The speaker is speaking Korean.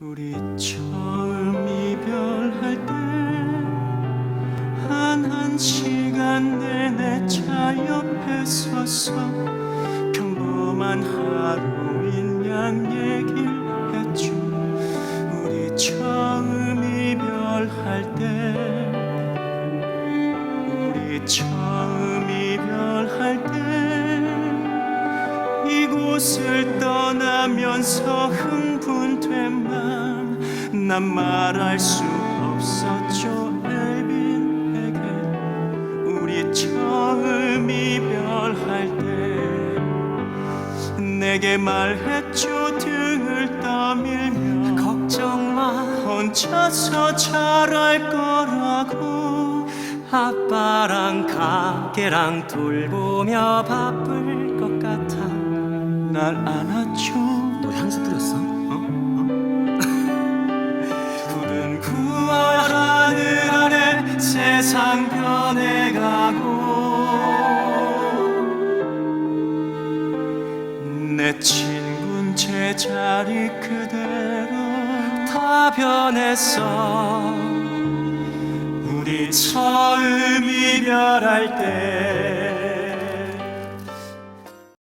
우리 처음 이별할 때 한 한 시간 내내 차 옆에 서서 평범한 하루인 양 얘기를 했죠. 우리 처음 이별할 때 우리 처음 이별할 때 이곳을 떠나면서 맘 난 말할 수 없었죠 엘빈에게. 우리 처음 이별할 때 내게 말했죠 등을 떠밀며. 걱정 마. 혼자서 잘할 거라고. 아빠랑 가게랑 돌보며 바쁠 것 같아. 날 안았죠 너 향수 뿌렸어? 세상 변해가고 내 친구는 제자리 그대로 다 변했어 우리 처음 이별할 때